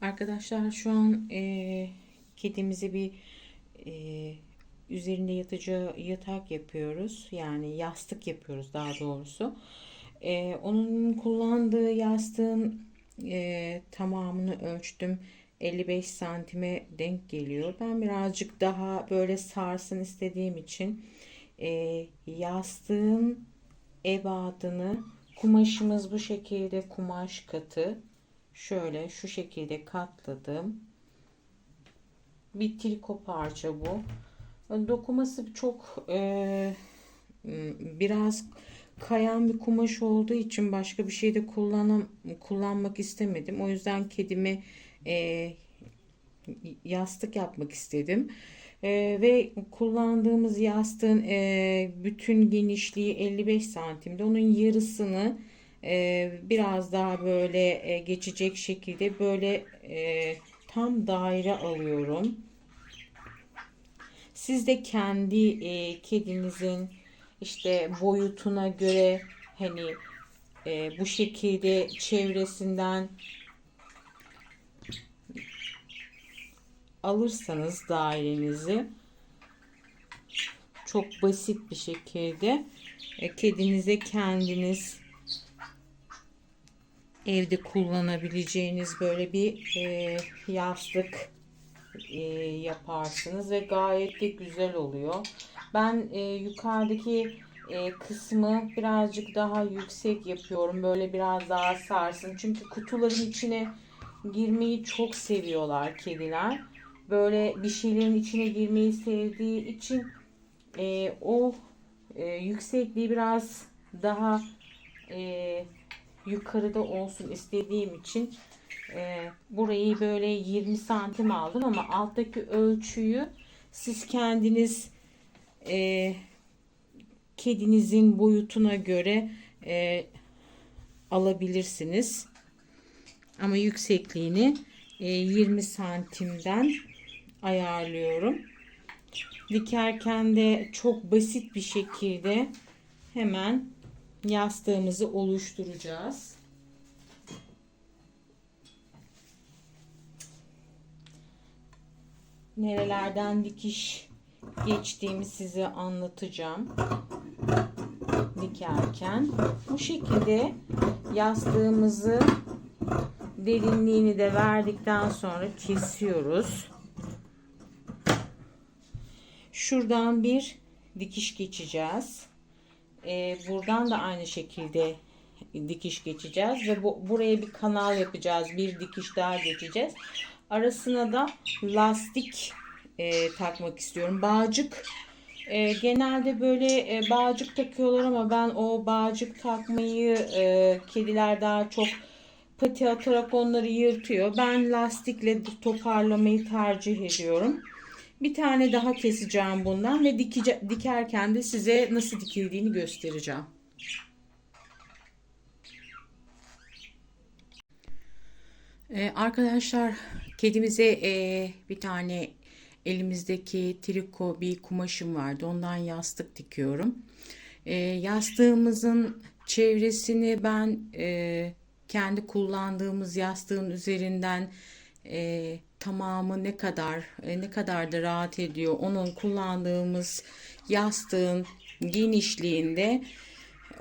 Arkadaşlar şu an e, kedimize bir e, üzerinde yatacağı yatak yapıyoruz. Yani yastık yapıyoruz daha doğrusu. E, onun kullandığı yastığın e, tamamını ölçtüm. 55 santime denk geliyor. Ben birazcık daha böyle sarsın istediğim için e, yastığın ebadını kumaşımız bu şekilde kumaş katı şöyle şu şekilde katladım. Bir triko parça bu. Dokuması çok e, biraz kayan bir kumaş olduğu için başka bir şey de kullanam, kullanmak istemedim. O yüzden kedime e, yastık yapmak istedim. E, ve kullandığımız yastığın e, bütün genişliği 55 santimde. Onun yarısını e, biraz daha böyle e, geçecek şekilde böyle e, tam daire alıyorum. Siz de kendi kedinizin işte boyutuna göre hani bu şekilde çevresinden alırsanız dairenizi çok basit bir şekilde kedinize kendiniz evde kullanabileceğiniz böyle bir e, yastık e, yaparsınız ve gayet de güzel oluyor. Ben e, yukarıdaki e, kısmı birazcık daha yüksek yapıyorum. Böyle biraz daha sarsın. Çünkü kutuların içine girmeyi çok seviyorlar kediler. Böyle bir şeylerin içine girmeyi sevdiği için e, o e, yüksekliği biraz daha e, yukarıda olsun istediğim için e, burayı böyle 20 santim aldım ama alttaki ölçüyü siz kendiniz e, kedinizin boyutuna göre e, alabilirsiniz. Ama yüksekliğini e, 20 santimden ayarlıyorum. Dikerken de çok basit bir şekilde hemen yastığımızı oluşturacağız. Nerelerden dikiş geçtiğimi size anlatacağım. Dikerken bu şekilde yastığımızı derinliğini de verdikten sonra kesiyoruz. Şuradan bir dikiş geçeceğiz. Ee, buradan da aynı şekilde dikiş geçeceğiz ve bu, buraya bir kanal yapacağız. Bir dikiş daha geçeceğiz. Arasına da lastik e, takmak istiyorum. Bağcık e, genelde böyle e, bağcık takıyorlar ama ben o bağcık takmayı e, kediler daha çok pati atarak onları yırtıyor. Ben lastikle toparlamayı tercih ediyorum. Bir tane daha keseceğim bundan ve dikice, dikerken de size nasıl dikildiğini göstereceğim. Ee, arkadaşlar kedimize e, bir tane elimizdeki triko bir kumaşım vardı. Ondan yastık dikiyorum. E, yastığımızın çevresini ben e, kendi kullandığımız yastığın üzerinden e, tamamı ne kadar e, ne kadar da rahat ediyor. Onun kullandığımız yastığın genişliğinde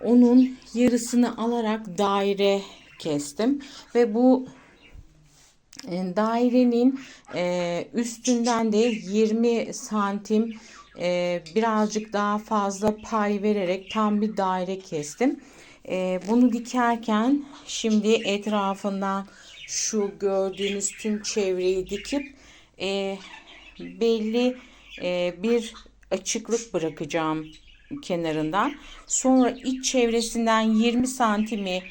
onun yarısını alarak daire kestim ve bu e, dairenin e, üstünden de 20 santim birazcık daha fazla pay vererek tam bir daire kestim. Bunu dikerken şimdi etrafından şu gördüğünüz tüm çevreyi dikip belli bir açıklık bırakacağım kenarından. Sonra iç çevresinden 20 santimi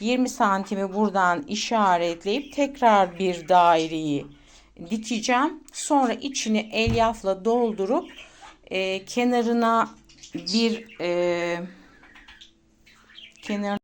20 santimi buradan işaretleyip tekrar bir daireyi dikeceğim. Sonra içini elyafla doldurup e, kenarına bir e, kenar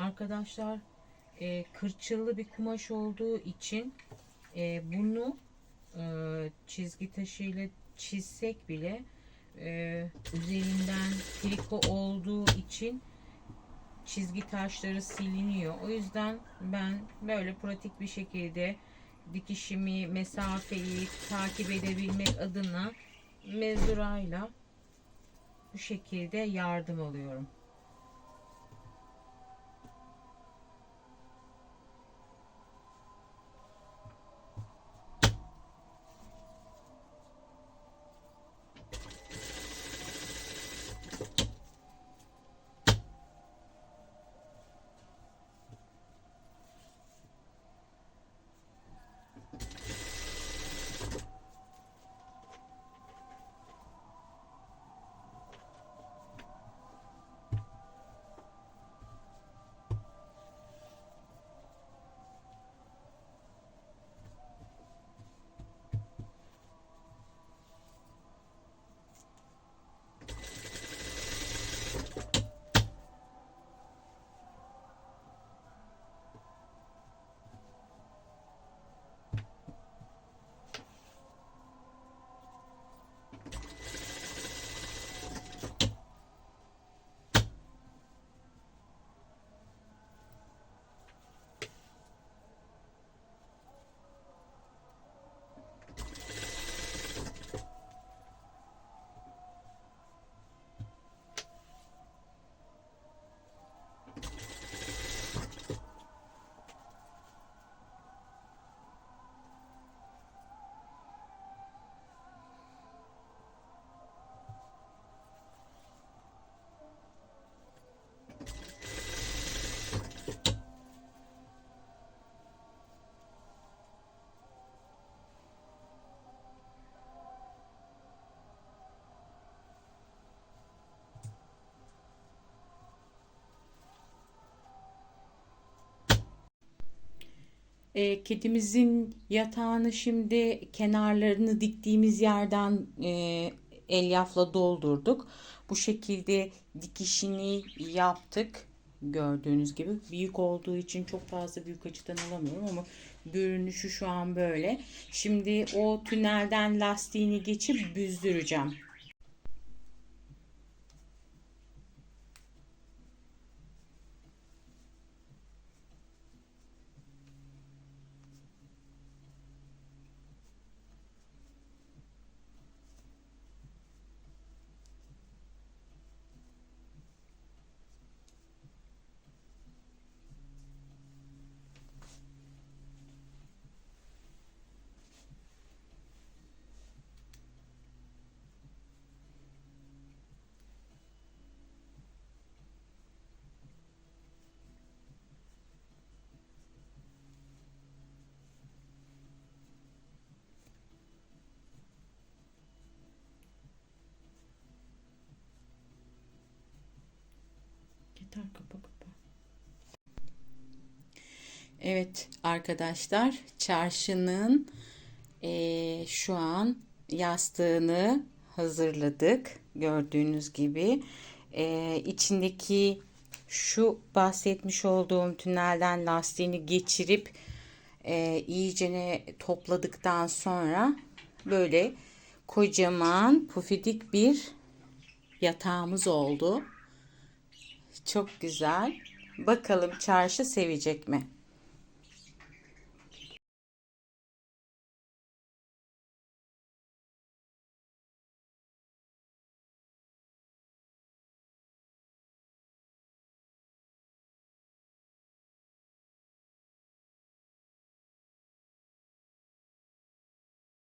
arkadaşlar e, kırçıllı bir kumaş olduğu için e, bunu e, çizgi taşıyla çizsek bile e, üzerinden triko olduğu için çizgi taşları siliniyor. O yüzden ben böyle pratik bir şekilde dikişimi, mesafeyi takip edebilmek adına mezurayla bu şekilde yardım alıyorum. E, kedimizin yatağını şimdi kenarlarını diktiğimiz yerden e, elyafla doldurduk. Bu şekilde dikişini yaptık. Gördüğünüz gibi büyük olduğu için çok fazla büyük açıdan alamıyorum ama görünüşü şu an böyle. Şimdi o tünelden lastiğini geçip büzdüreceğim. Yeter kapa kapa. Evet arkadaşlar çarşının eee, şu an yastığını hazırladık. Gördüğünüz gibi Eee, içindeki şu bahsetmiş olduğum tünelden lastiğini geçirip eee iyicene topladıktan sonra böyle kocaman pufidik bir yatağımız oldu. Çok güzel. Bakalım çarşı sevecek mi?